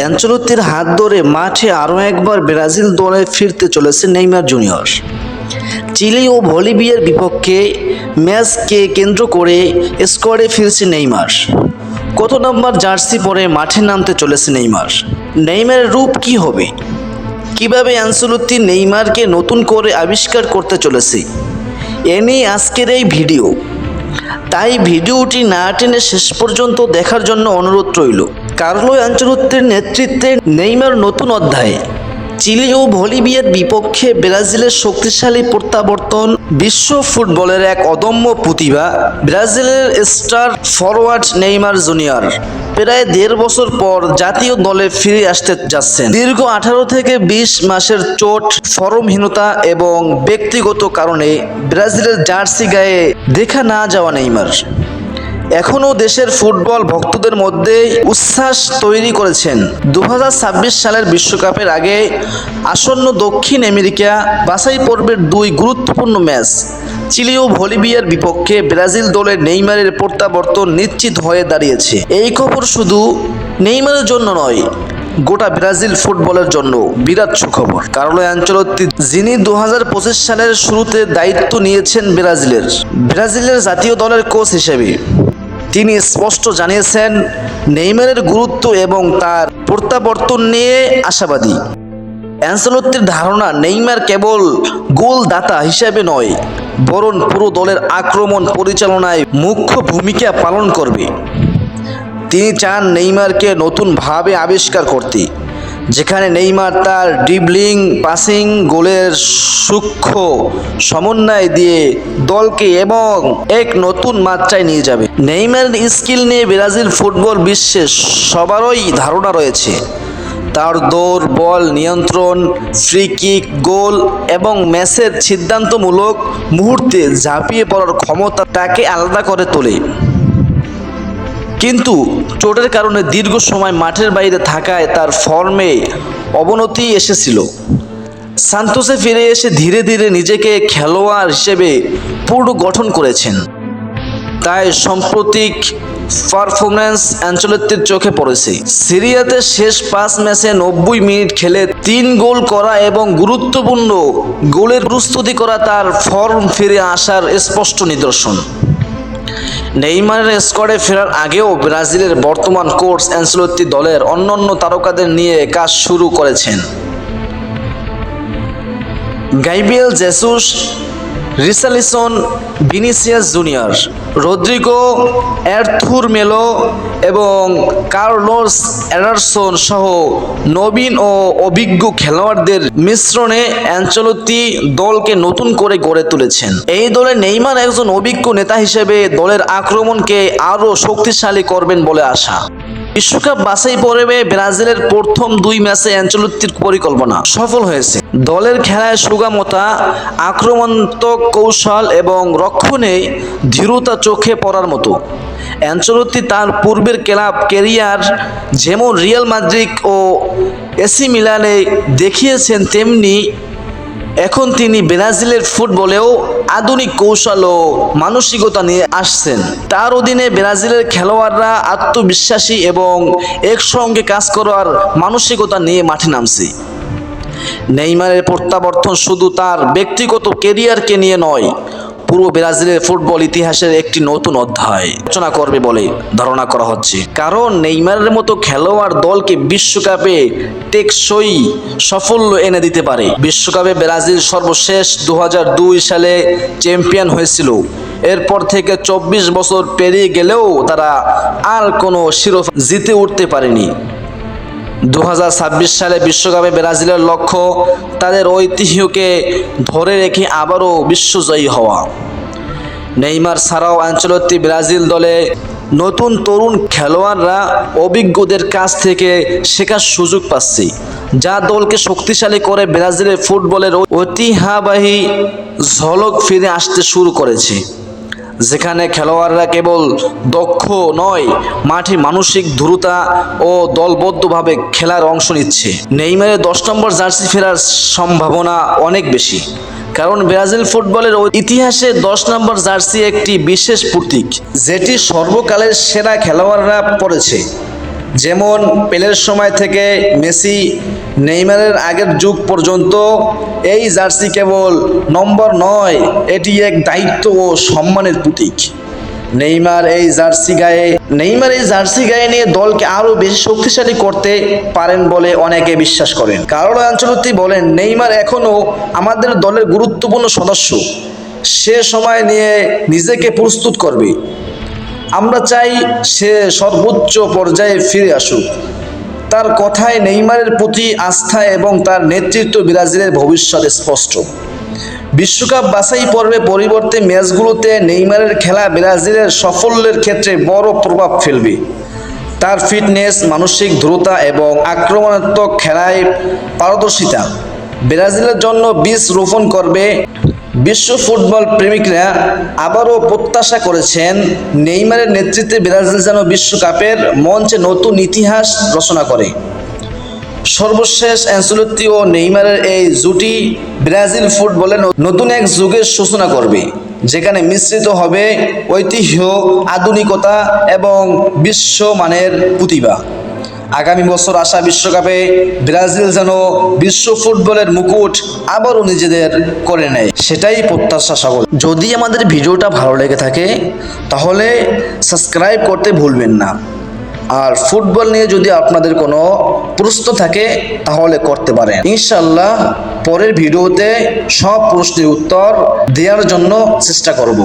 অ্যাঞ্চলত্তির হাত ধরে মাঠে আরও একবার ব্রাজিল দলে ফিরতে চলেছে নেইমার জুনিয়র। চিলি ও বলিভিয়ার বিপক্ষে ম্যাচকে কেন্দ্র করে স্কোয়াডে ফিরছে নেইমার। কত নম্বর জার্সি পরে মাঠে নামতে চলেছে নেইমার? নেইমারের রূপ কি হবে? কীভাবে অ্যানসেলত্তি নেইমারকে নতুন করে আবিষ্কার করতে চলেছে? এ নিয়ে আজকের এই ভিডিও। তাই ভিডিওটি না টেনে শেষ পর্যন্ত দেখার জন্য অনুরোধ রইল। কার্লো অ্যাঞ্চলত্বের নেতৃত্বে নেইমার নতুন অধ্যায়ে। চিলি ও বলিভিয়ার বিপক্ষে ব্রাজিলের শক্তিশালী প্রত্যাবর্তন বিশ্ব ফুটবলের এক অদম্য প্রতিভা, ব্রাজিলের স্টার ফরওয়ার্ড নেইমার জুনিয়র। প্রায় দেড় বছর পর জাতীয় দলে ফিরে আসতে যাচ্ছেন। দীর্ঘ আঠারো থেকে বিশ মাসের চোট, ফরমহীনতা এবং ব্যক্তিগত কারণে ব্রাজিলের জার্সি গায়ে দেখা না যাওয়া নেইমার। এখনও দেশের ফুটবল ভক্তদের মধ্যে উচ্ছ্বাস তৈরি করেছেন। দু হাজার ছাব্বিশ সালের বিশ্বকাপের আগে আসন্ন দক্ষিণ আমেরিকা বাছাই পর্বের দুই গুরুত্বপূর্ণ ম্যাচ, চিলি ও বলিভিয়ার বিপক্ষে ব্রাজিল দলের নেইমারের প্রত্যাবর্তন নিশ্চিত হয়ে দাঁড়িয়েছে। এই খবর শুধু নেইমারের জন্য নয়, গোটা ব্রাজিল ফুটবলের জন্য বিরাট সুখবর। কার্লো অ্যাঞ্চলত্তি যিনি দু হাজার পঁচিশ সালের শুরুতে দায়িত্ব নিয়েছেন ব্রাজিলের ব্রাজিলের জাতীয় দলের কোচ হিসেবে। তিনি স্পষ্ট জানিয়েছেন, নেইমারের গুরুত্ব এবং তার প্রত্যাবর্তন নিয়ে আশাবাদী। অ্যান্সেলত্তির ধারণা, নেইমার কেবল গোলদাতা হিসেবে নয়, বরং পুরো দলের আক্রমণ পরিচালনায় মুখ্য ভূমিকা পালন করবে। তিনি চান নেইমারকে নতুনভাবে আবিষ্কার করতে। যেখানে নেইমার তার ড্রিবলিং পাসিং গোলের সূক্ষ্ম সমন্বয় দিয়ে দলকে এবং এক নতুন মাত্রায় নিয়ে যাবে। নেইমারের স্কিল নিয়ে ব্রাজিল ফুটবল বিশ্বে সবারই ধারণা রয়েছে। তার দৌড়, বল নিয়ন্ত্রণ ফ্রি কিক গোল এবং ম্যাচের সিদ্ধান্তমূলক মুহূর্তে ঝাঁপিয়ে পড়ার ক্ষমতা তাকে আলাদা করে তোলে। কিন্তু চোটের কারণে দীর্ঘ সময় মাঠের বাইরে থাকায় তার ফর্মে অবনতি এসেছিল। সান্তোসে ফিরে এসে ধীরে ধীরে নিজেকে খেলোয়াড় হিসেবে পুনর্গঠন করেছেন। তাই সাম্প্রতিক পারফরম্যান্স অ্যাঞ্চলত্বের চোখে পড়েছে। সিরিয়াতে শেষ পাঁচ ম্যাচে নব্বই মিনিট খেলে তিন গোল করা এবং গুরুত্বপূর্ণ গোলের প্রস্তুতি করা তার ফর্ম ফিরে আসার স্পষ্ট নিদর্শন। নেইমারের স্কোয়াডে ফেরার আগেও ব্রাজিলের বর্তমান কোর্স অ্যান্সেলত্তি দলের অন্যান্য তারকাদের নিয়ে কাজ শুরু করেছেন। Gabriel Jesus Richarlison Vinicius Junior Rodrygo Arthur Melo এবং কার্লোস এরারসন সহ নবীন ও অভিজ্ঞ খেলোয়াড়দের মিশ্রণে অ্যাঞ্চলতি দলকে নতুন করে গড়ে তুলেছেন। এই দলে নেইমার একজন অভিজ্ঞ নেতা হিসেবে দলের আক্রমণকে আরও শক্তিশালী করবেন বলে আশা। বিশ্বকাপ বাছাই পর্বে ব্রাজিলের প্রথম দুই ম্যাচে অ্যাঞ্চলত্তির পরিকল্পনা সফল হয়েছে। দলের খেলায় সুগামতা, আক্রমণাত্মক কৌশল এবং রক্ষণে ধীরতা চোখে পড়ার মতো। অ্যাঞ্চলত্তি তার পূর্বের ক্লাব ক্যারিয়ার যেমন রিয়াল মাদ্রিদ ও এসি মিলানে দেখিয়েছেন, তেমনি এখন তিনি ব্রাজিলের ফুটবলেও আধুনিক কৌশল ও মানসিকতা নিয়ে আসছেন। তার অধীনে ব্রাজিলের খেলোয়াড়রা আত্মবিশ্বাসী এবং একসঙ্গে কাজ করার মানসিকতা নিয়ে মাঠে নামছে। নেইমারের প্রত্যাবর্তন শুধু তার ব্যক্তিগত কেরিয়ারকে নিয়ে নয় পুরো ব্রাজিলের ফুটবল ইতিহাসের একটি নতুন অধ্যায়। রচনা করবে বলে ধারণা করা হচ্ছে। কারণ নেইমারের মতো খেলোয়াড় দলকে বিশ্বকাপে টেকসই সাফল্য এনে দিতে পারে। বিশ্বকাপে ব্রাজিল সর্বশেষ দু হাজার দুই সালে চ্যাম্পিয়ন হয়েছিল। এরপর থেকে চব্বিশ বছর পেরিয়ে গেলেও তারা আর কোনো শিরোপা জিতে উঠতে পারেনি। দু হাজার ছাব্বিশ সালে বিশ্বকাপে ব্রাজিলের লক্ষ্য তাদের ঐতিহ্যকে ধরে রেখে আবারও বিশ্বজয়ী হওয়া। নেইমার ছাড়াও আঞ্চলত্তি ব্রাজিল দলে নতুন তরুণ খেলোয়াড়রা অভিজ্ঞদের কাছ থেকে শেখার সুযোগ পাচ্ছে, যা দলকে শক্তিশালী করে ব্রাজিলের ফুটবলের ঐতিহ্যবাহী ঝলক ফিরে আসতে শুরু করেছে। যেখানে খেলোয়াড়রা কেবল দক্ষ নয়, মাঠে মানসিক দ্রুতা ও দলবদ্ধভাবে খেলার অংশ নিচ্ছে। নেইমারের দশ নম্বর জার্সি ফেরার সম্ভাবনা অনেক বেশি, কারণ ব্রাজিল ফুটবলের ইতিহাসে দশ নম্বর জার্সি একটি বিশেষ প্রতীক, যেটি সর্বকালের সেরা খেলোয়াড়রা পড়েছে। যেমন পেলের সময় থেকে মেসি, নেইমারের আগের যুগ পর্যন্ত এই জার্সি কেবল নম্বর নয়, এটি এক দায়িত্ব ও সম্মানের প্রতীক। নেইমার এই জার্সি গায়ে, নেইমার এই জার্সি গায়ে নিয়ে দলকে আরও বেশি শক্তিশালী করতে পারেন বলে অনেকে বিশ্বাস করেন। কারণ আঞ্চলতি বলেন, নেইমার এখনও আমাদের দলের গুরুত্বপূর্ণ সদস্য। সে সময় নিয়ে নিজেকে প্রস্তুত করবে। আমরা চাই সে সর্বোচ্চ পর্যায়ে ফিরে আসুক। তার কথায় নেইমারের প্রতি আস্থা এবং তার নেতৃত্ব ব্রাজিলের ভবিষ্যৎ স্পষ্ট। বিশ্বকাপ বাছাই পর্বে পরিবর্তে ম্যাচগুলোতে নেইমারের খেলা ব্রাজিলের সাফল্যের ক্ষেত্রে বড় প্রভাব ফেলবে। তার ফিটনেস, মানসিক দ্রুতা এবং আক্রমণাত্মক খেলায় পারদর্শিতা ব্রাজিলের জন্য বীজ রোপণ করবে বিশ্ব ফুটবল প্রেমিকরা আবারও প্রত্যাশা করেছেন নেইমারের নেতৃত্বে ব্রাজিল যেন বিশ্বকাপের মঞ্চে নতুন ইতিহাস রচনা করে। সর্বশেষ অ্যান্সেলোত্তি ও নেইমারের এই জুটি ব্রাজিল ফুটবলে নতুন এক যুগের সূচনা করবে, যেখানে মিশ্রিত হবে ঐতিহ্য, আধুনিকতা এবং বিশ্বমানের প্রতিভা। আগামী বছর আসা বিশ্বকাপে ব্রাজিল যেন বিশ্ব ফুটবলের মুকুট আবারও নিজেদের করে নেয়, সেটাই প্রত্যাশা সকল। যদি আমাদের ভিডিওটা ভালো লেগে থাকে, তাহলে সাবস্ক্রাইব করতে ভুলবেন না। আর ফুটবল নিয়ে যদি আপনাদের কোনো প্রশ্ন থাকে, তাহলে করতে পারেন। ইনশাল্লাহ পরের ভিডিওতে সব প্রশ্নের উত্তর দেওয়ার জন্য চেষ্টা করব।